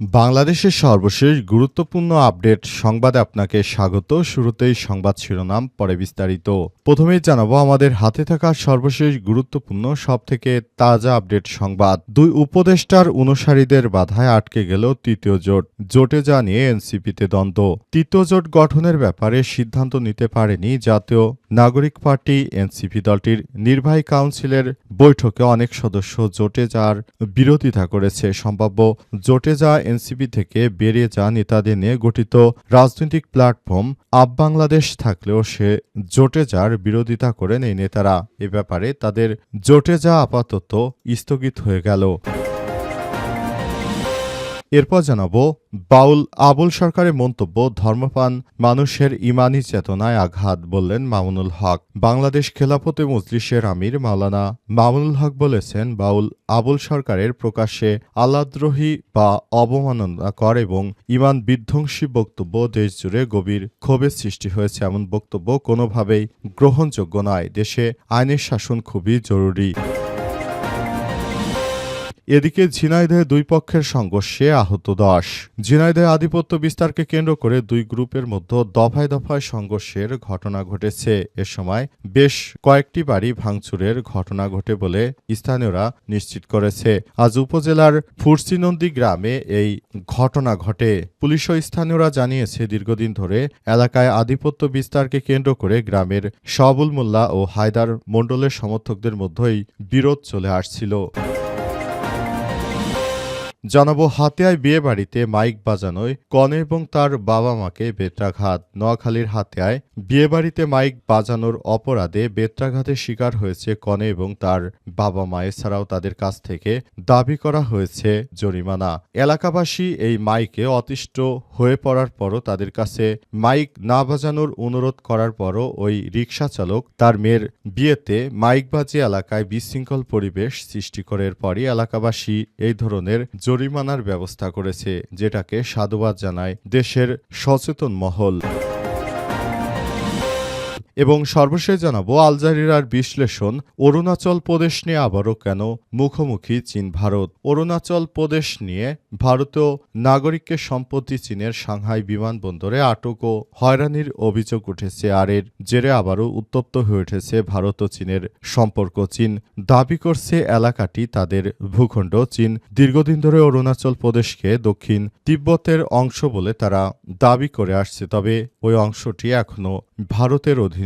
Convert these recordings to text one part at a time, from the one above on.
বাংলাদেশের সর্বশেষ গুরুত্বপূর্ণ আপডেট সংবাদে আপনাকে স্বাগত। শুরুতেই সংবাদ শিরোনাম, পরে বিস্তারিত। প্রথমেই জানাব, আমাদের হাতে থাকা সর্বশেষ গুরুত্বপূর্ণ, সবথেকে তাজা আপডেট সংবাদ। দুই উপদেষ্টার অনুসারীদের বাধায় আটকে গেল তৃতীয় জোট। জোটে যা নিয়ে এনসিপিতে দ্বন্দ্ব। তৃতীয় জোট গঠনের ব্যাপারে সিদ্ধান্ত নিতে পারেনি জাতীয় নাগরিক পার্টি এনসিপি দলটির। নির্বাহী কাউন্সিলের বৈঠকে অনেক সদস্য জোটে যার বিরোধিতা করেছে। সম্ভাব্য জোটে যা এনসিপি থেকে বেরিয়ে যান ইত্যাদি নিয়ে গঠিত রাজনৈতিক প্ল্যাটফর্ম আপ বাংলাদেশ থাকলেও সে জোটে যার বিরোধিতা করেন এই নেতারা। এ ব্যাপারে তাদের জোটে যা আপাতত স্থগিত হয়ে গেল। এরপর জানাব, বাউল, আবুল সরকারের মন্তব্য ধর্মপান মানুষের ইমানি চেতনায় আঘাত বললেন মামুনুল হক। বাংলাদেশ খেলাফতে মজলিসের আমির মাওলানা মামুনুল হক বলেছেন, বাউল, আবুল সরকারের প্রকাশ্যে আল্লাদ্রোহী বা অবমাননা কর এবং ইমান বিধ্বংসী বক্তব্য দেশজুড়ে গভীর ক্ষোভের সৃষ্টি হয়েছে এমন বক্তব্য কোনোভাবেই গ্রহণযোগ্য নয়। দেশে আইনের শাসন খুবই জরুরি। এদিকে ঝিনাইদহে দুই পক্ষের সংঘর্ষে আহত দশ। ঝিনাইদহে আধিপত্য বিস্তারকে কেন্দ্র করে দুই গ্রুপের মধ্যে দফায় দফায় সংঘর্ষের ঘটনা ঘটেছে। এ সময় বেশ কয়েকটি বাড়ি ভাঙচুরের ঘটনা ঘটে বলে স্থানীয়রা নিশ্চিত করেছে। আজ উপজেলার ফুরসিনন্দী গ্রামে এই ঘটনা ঘটে। পুলিশ ও স্থানীয়রা জানিয়েছে, দীর্ঘদিন ধরে এলাকায় আধিপত্য বিস্তারকে কেন্দ্র করে গ্রামের শাবুল মোল্লা ও হায়দার মণ্ডলের সমর্থকদের মধ্যেই বিরোধ চলে আসছিল। জানাব, হাতিয়ায় বিয়ে বাড়িতে মাইক বাজানোয় কনে এবং তার বাবা মাকে বেত্রাঘাত। নোয়াখালীর হাতিয়ায় বিয়ে বাড়িতে মাইক বাজানোর অপরাধে বেত্রাঘাতের শিকার হয়েছে কনে এবং তার বাবা মা এছাড়াও তাদের কাছ থেকে দাবি করা হয়েছে জরিমানা। এলাকাবাসী এই মাইকে অতিষ্ঠ হয়ে পড়ার পরও তাদের কাছে মাইক না বাজানোর অনুরোধ করার পরও ওই রিক্সা চালক তার মেয়ের বিয়েতে মাইক বাজিয়ে এলাকায় বিশৃঙ্খল পরিবেশ সৃষ্টি করে। এরপরই এলাকাবাসী এই ধরনের জরিমানার ব্যবস্থা করেছে যেটাকে সাধুবাদ জানায় দেশের সচেতন মহল। এবং সর্বশেষ জানাব, আলজারিরার বিশ্লেষণ, অরুণাচল প্রদেশ নিয়ে আবারও কেন মুখোমুখি চীন ভারত? অরুণাচল প্রদেশ নিয়ে ভারতীয় নাগরিককে সম্পত্তি চীনের সাংহাই বিমানবন্দরে আটক ও হয়রানির অভিযোগ উঠেছে। আর এর জেরে আবারও উত্তপ্ত হয়ে উঠেছে ভারত ও চীনের সম্পর্ক। চীন দাবি করছে এলাকাটি তাদের ভূখণ্ড। চীন দীর্ঘদিন ধরে অরুণাচল প্রদেশকে দক্ষিণ তিব্বতের অংশ বলে তারা দাবি করে আসছে, তবে ওই অংশটি এখনও ভারতের অধীনে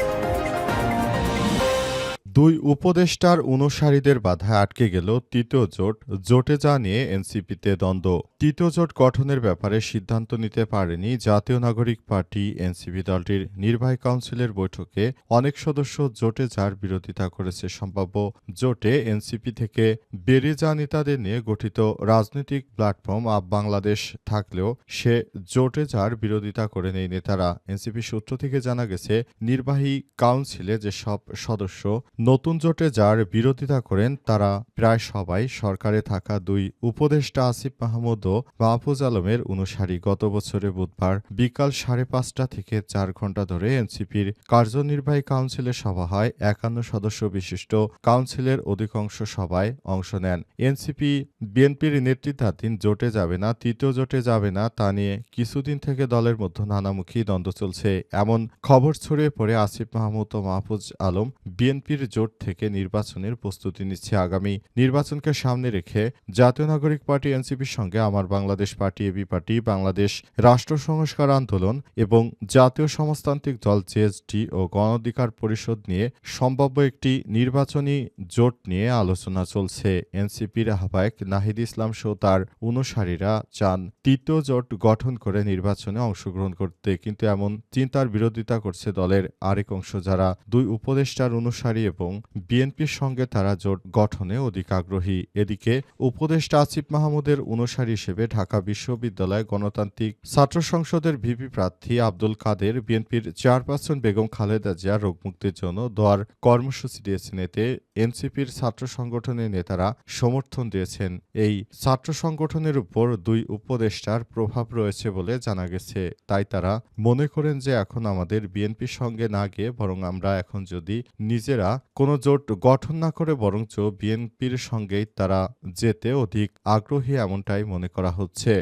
দুই উপদেষ্টার অনুসারীদের বাধায় আটকে গেল তৃতীয় জোট, জোটে যা নিয়ে এনসিপিতে দ্বন্দ্ব। তৃতীয় জোট গঠনের ব্যাপারে সিদ্ধান্ত নিতে পারেনি জাতীয় নাগরিক পার্টি এনসিপি দলটির। নির্বাহী কাউন্সিলের বৈঠকে অনেক সদস্য জোটে যার বিরোধিতা করেছে সম্ভাব্য জোটে এনসিপি থেকে বেরিয়ে যা নেতাদের নিয়ে গঠিত রাজনৈতিক প্ল্যাটফর্ম আপ বাংলাদেশ থাকলেও সে জোটে যার বিরোধিতা করে নেই নেতারা। এনসিপি সূত্র থেকে জানা গেছে, নির্বাহী কাউন্সিলে যেসব সদস্য নতুন জোটে যার বিরোধিতা করেন, তারা প্রায় সবাই সরকারে থাকা দুই উপদেষ্টা আসিফ মাহমুদ ও মাহফুজ আলমের অনুসারী। গত বছরে বুধবার বিকাল সাড়ে পাঁচটা থেকে চার ঘণ্টা ধরে এনসিপির কার্যনির্বাহী কাউন্সিলের সভা হয়। একান্ন সদস্য বিশিষ্ট কাউন্সিলের অধিকাংশ সভায় অংশ নেন। এনসিপি বিএনপির নেতৃত্বাধীন জোটে যাবে না, তৃতীয় জোটে যাবে না, তা নিয়ে কিছুদিন থেকে দলের মধ্যে নানামুখী দ্বন্দ্ব চলছে। এমন খবর ছড়িয়ে পড়ে আসিফ মাহমুদ ও মাহফুজ আলম বিএনপির জোট থেকে নির্বাচনের প্রস্তুতি নিচ্ছে। আগামী নির্বাচনকে সামনে রেখে জাতীয় নাগরিক পার্টি, এনসিপির সঙ্গে Amar Bangladesh party, AB party, Bangladesh Rashtra Sanskar Andolan এবং জাতীয় সমাজতান্ত্রিক দল জেএসডি ও গণ অধিকার পরিষদ নিয়ে সম্ভাব্য একটি নির্বাচনী জোট নিয়ে আলোচনা চলছে। এনসিপির আহ্বায়ক নাহিদ ইসলাম সহ তার অনুসারীরা চান তৃতীয় জোট গঠন করে নির্বাচনে অংশগ্রহণ করতে, কিন্তু এমন চিন্তার বিরোধিতা করছে দলের আরেক অংশ যারা দুই উপদেষ্টার অনুসারী এবং বিএনপির সঙ্গে তারা জোট গঠনে অধিক আগ্রহী। এদিকে উপদেষ্টা আসিফ মাহমুদের অনুসারী হিসেবে ঢাকা বিশ্ববিদ্যালয় গণতান্ত্রিক ছাত্র সংসদের ভিপি প্রার্থী আব্দুল কাদের, বিএনপির চেয়ারপারসন বেগম খালেদা জিয়া রোগমুক্তির জন্য দোয়ার কর্মসূচি দিয়েছেন। এতে এনসিপির ছাত্র সংগঠনের নেতারা সমর্থন দিয়েছেন। এই ছাত্র সংগঠনের উপর দুই উপদেষ্টার প্রভাব রয়েছে বলে জানা গেছে। তাই তারা মনে করেন যে এখন আমাদের বিএনপির সঙ্গে না গিয়ে বরং আমরা এখন যদি নিজেরা কোনো জোট গঠন না করে বরঞ্চ বিএনপির সঙ্গেই তারা যেতে অধিক আগ্রহী এমনটাই মনে করা হচ্ছে।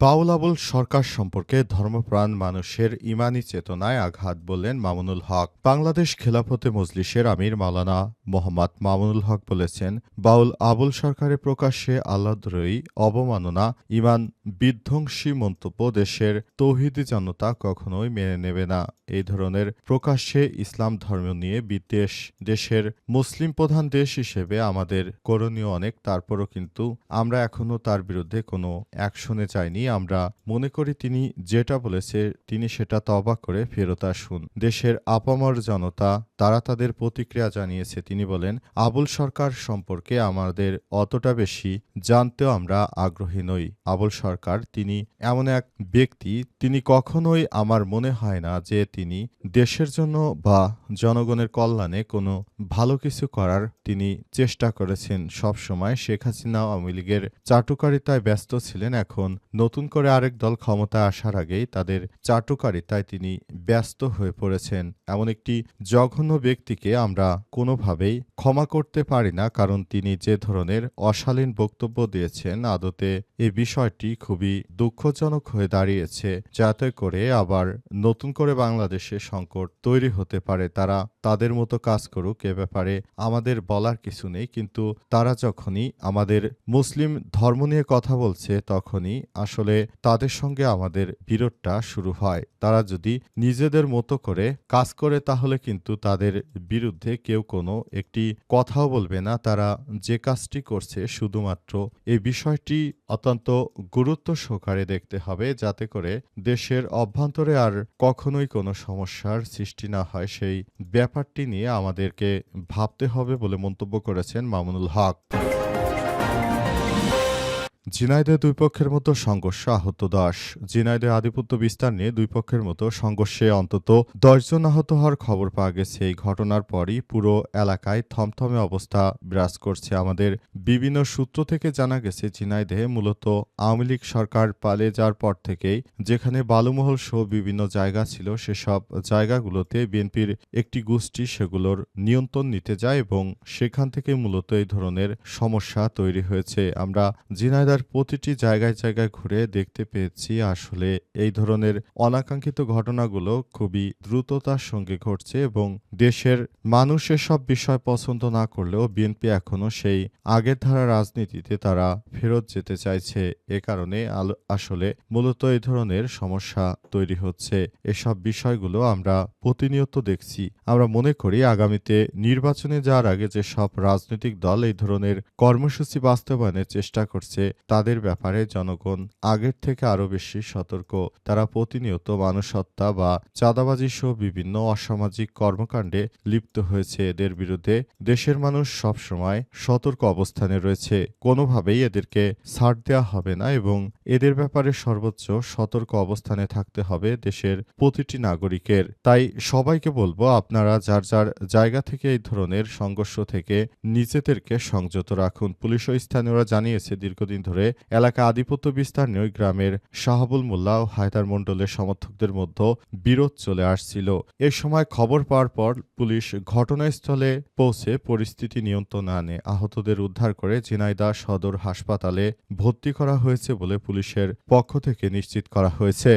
বাউল আবুল সরকার সম্পর্কে ধর্মপ্রাণ মানুষের ইমানি চেতনায় আঘাত বললেন মামুনুল হক। বাংলাদেশ খেলাফতে মজলিসের আমির মাওলানা মোহাম্মদ মামুনুল হক বলেছেন, বাউল আবুল সরকারের প্রকাশ্যে আল্লাহদ্রয়ী অবমাননা, ইমান বিধ্বংসী মন্তব্য দেশের তৌহিদি জনতা কখনোই মেনে নেবে না। এই ধরনের প্রকাশ্যে ইসলাম ধর্ম নিয়ে বিদ্বেষ দেশের মুসলিম প্রধান দেশ হিসেবে আমাদের করণীয় অনেক, তারপরও কিন্তু আমরা এখনও তার বিরুদ্ধে কোনো অ্যাকশনে যাইনি। আমরা মনে করি তিনি যেটা বলেছে, তিনি সেটা তবা করে ফেরত আসুন। দেশের আপামর জনতা, তারা তাদের প্রতিক্রিয়া জানিয়েছে। তিনি বলেন, আবুল সরকার সম্পর্কে আমাদের অতটা বেশি জানতেও আমরা আগ্রহী নই। আবুল সরকার তিনি এমন এক ব্যক্তি, তিনি কখনোই আমার মনে হয় না যে তিনি দেশের জন্য বা জনগণের কল্যাণে কোনো ভালো কিছু করার তিনি চেষ্টা করেছেন। সবসময় শেখ হাসিনা আওয়ামী লীগের চাটুকারিতায় ব্যস্ত ছিলেন, এখন নতুন করে আরেক দল ক্ষমতায় আসার আগেই তাদের চাটুকারিতায় তিনি ব্যস্ত হয়ে পড়েছেন। এমন একটি জঘন্য ব্যক্তিকে আমরা কোনোভাবেই ক্ষমা করতে পারি না, কারণ তিনি যে ধরনের অশালীন বক্তব্য দিয়েছেন আদতে এই বিষয়টি খুবই দুঃখজনক হয়ে দাঁড়িয়েছে, যাতে করে আবার নতুন করে বাংলাদেশে সংকট তৈরি হতে পারে। তারা তাদের মতো কাজ করুক, এ ব্যাপারে আমাদের বলার কিছু নেই, কিন্তু তারা যখনই আমাদের মুসলিম ধর্ম নিয়ে কথা বলছে, তখনই আসলে তাদের সঙ্গে আমাদের বিরোধটা শুরু হয়। তারা যদি নিজেদের মতো করে কাজ করে, তাহলে কিন্তু তাদের বিরুদ্ধে কেউ কোনো একটি কথাও বলবে না। তারা যে কাজটি করছে, শুধুমাত্র এই বিষয়টি অত্যন্ত গুরুত্ব সহকারে দেখতে হবে, যাতে করে দেশের অভ্যন্তরে আর কখনোই কোনো সমস্যার সৃষ্টি না হয়। সেই ব্যাপারটি নিয়ে আমাদেরকে ভাবতে হবে বলে মন্তব্য করেছেন মামুনুল হক। ঝিনাইদে দুই পক্ষের মতো সংঘর্ষ আহত দশ। ঝিনাইদে আধিপত্য বিস্তার নিয়ে দুই পক্ষের মতো সংঘর্ষে অন্তত দশজন আহত হওয়ার খবর পাওয়া গেছে। এই ঘটনার পরই পুরো এলাকায় থমথমে অবস্থা বিরাজ করছে। আমাদের বিভিন্ন সূত্র থেকে জানা গেছে জিনাইদে মূলত আওয়ামী লীগ সরকার পালিয়ে যাওয়ার পর থেকেই যেখানে বালুমহল সহ বিভিন্ন জায়গা ছিল, সেসব জায়গাগুলোতে বিএনপির একটি গোষ্ঠী সেগুলোর নিয়ন্ত্রণ নিতে যায় এবং সেখান থেকে মূলত এই ধরনের সমস্যা তৈরি হয়েছে। আমরা ঝিনাইদার প্রতিটি জায়গায় জায়গায় ঘুরে দেখতে পেয়েছি আসলে এই ধরনের অনাকাঙ্ক্ষিত ঘটনাগুলো খুবই দ্রুততার সঙ্গে ঘটছে এবং দেশের মানুষ এসব বিষয় পছন্দ না করলেও বিএনপি এখনও সেই আগের ধারা রাজনীতিতে তারা ফেরত যেতে চাইছে। এ কারণে আসলে মূলত এই ধরনের সমস্যা তৈরি হচ্ছে। এসব বিষয়গুলো আমরা প্রতিনিয়ত দেখছি। আমরা মনে করি আগামীতে নির্বাচনে যাওয়ার আগে যে সব রাজনৈতিক দল এই ধরনের কর্মসূচি বাস্তবায়নের চেষ্টা করছে তাদের ব্যাপারে জনগণ আগের থেকে আরও বেশি সতর্ক। তারা প্রতিনিয়ত মানুষ হত্যা বা চাঁদাবাজি সহ বিভিন্ন অসামাজিক কর্মকাণ্ডে লিপ্ত হয়েছে এদের বিরুদ্ধে। দেশের মানুষ সবসময় সতর্ক অবস্থানে রয়েছে। কোনোভাবেই এদেরকে ছাড় দেওয়া হবে না এবং এদের ব্যাপারে সর্বোচ্চ সতর্ক অবস্থানে থাকতে হবে দেশের প্রতিটি নাগরিকের। তাই সবাইকে বলব, আপনারা যার যার জায়গা থেকে এই ধরনের সংঘর্ষ থেকে নিজেদেরকে সংযত রাখুন। পুলিশ ও স্থানীয়রা জানিয়েছে, দীর্ঘদিন ধরে এলাকা আধিপত্য বিস্তার নিয়ে গ্রামের শাহাবুল মোল্লা ও হায়দার মণ্ডলের সমর্থকদের মধ্যে বিরোধ চলে আসছিল। এ সময় খবর পাওয়ার পর পুলিশ ঘটনাস্থলে পৌঁছে পরিস্থিতি নিয়ন্ত্রণ আনে। আহতদের উদ্ধার করে ঝিনাইদা সদর হাসপাতালে ভর্তি করা হয়েছে বলে পুলিশের পক্ষ থেকে নিশ্চিত করা হয়েছে।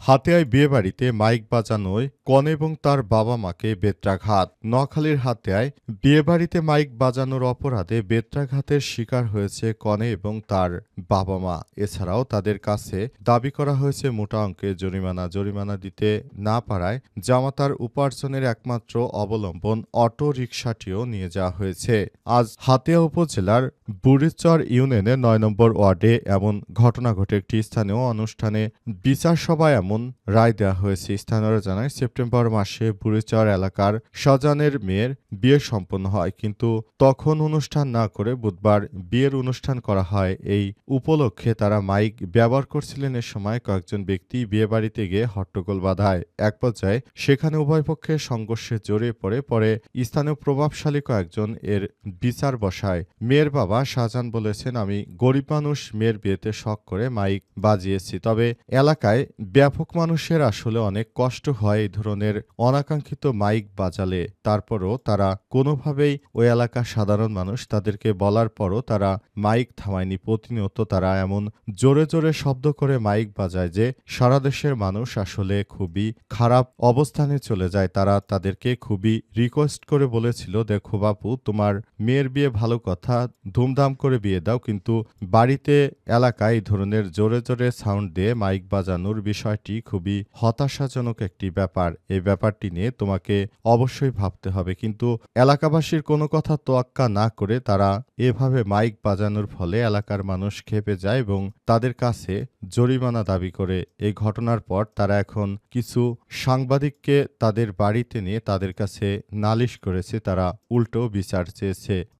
হাতিয়ায় বিয়েবাড়িতে মাইক বাজানোয় কনে এবং তার বাবা মাকে বেত্রাঘাত। নোয়াখালীর হাতিয়ায় বিয়েবাড়িতে মাইক বাজানোর অপরাধে বেত্রাঘাতের শিকার হয়েছে কনে এবং তার বাবা মা। এছাড়াও তাদের কাছে দাবি করা হয়েছে মোটা অঙ্কের জরিমানা। জরিমানা দিতে না পারায় জামাতার উপার্জনের একমাত্র অবলম্বন অটো রিকশাটিও নিয়ে যাওয়া হয়েছে। আজ হাতিয়া উপজেলার বুড়িচর ইউনিয়নের নয় নম্বর ওয়ার্ডে এমন ঘটনা ঘটে একটি স্থানীয় অনুষ্ঠানে বিচার সভায় এমন রায় দেওয়া হয়েছে। স্থানীয়রা জানায়, সেপ্টেম্বর মাসে বুড়িচর এলাকার শাহজাহানের মেয়ের বিয়ে সম্পন্ন হয়, কিন্তু তখন অনুষ্ঠান না করে বুধবার বিয়ের অনুষ্ঠান করা হয়। এই উপলক্ষে তারা মাইক ব্যবহার করছিলেন। এ সময় কয়েকজন ব্যক্তি বিয়েবাড়িতে গিয়ে হট্টগোল বাধায়। এক পর্যায়ে সেখানে উভয় পক্ষের সংঘর্ষে জড়িয়ে পড়ে। পরে স্থানীয় প্রভাবশালী কয়েকজন এর বিচার বসায়। মেয়ের বাবা শাহজাহান বলেছেন, আমি গরিব মানুষ, মেয়ের বিয়েতে শখ করে মাইক বাজিয়েছি। তবে এলাকায় ব্যাপক মানুষের আসলে অনেক কষ্ট হয় এই ধরনের অনাকাঙ্ক্ষিত মাইক বাজালে। তারপরও তারা কোনোভাবেই ওই এলাকার সাধারণ মানুষ, তাদেরকে বলার পরও তারা মাইক থামায়নি। প্রতিনিয়ত তারা এমন জোরে জোরে শব্দ করে মাইক বাজায় যে সারা দেশের মানুষ আসলে খুবই খারাপ অবস্থানে চলে যায়। তারা তাদেরকে খুবই রিকোয়েস্ট করে বলেছিল, দেখো বাপু, তোমার মেয়ের বিয়ে ভালো কথা ধুমধাম করে বিয়ে দাও, কিন্তু বাড়িতে এলাকায় এই ধরনের জোরে জোরে সাউন্ড দিয়ে মাইক বাজানোর বিষয়টি খুবই হতাশাজনক একটি ব্যাপার। এই ব্যাপারটি নিয়ে তোমাকে অবশ্যই ভাবতে হবে, কিন্তু এলাকাবাসীর কোনো কথা তোয়াক্কা না করে তারা এভাবে মাইক বাজানোর ফলে এলাকার মানুষ খেপে যায় এবং তাদের কাছে জরিমানা দাবি করে। এই ঘটনার পর তারা এখন কিছু সাংবাদিককে তাদের বাড়িতে নিয়ে তাদের কাছে নালিশ করেছে, তারা উল্টো বিচার চেয়েছে।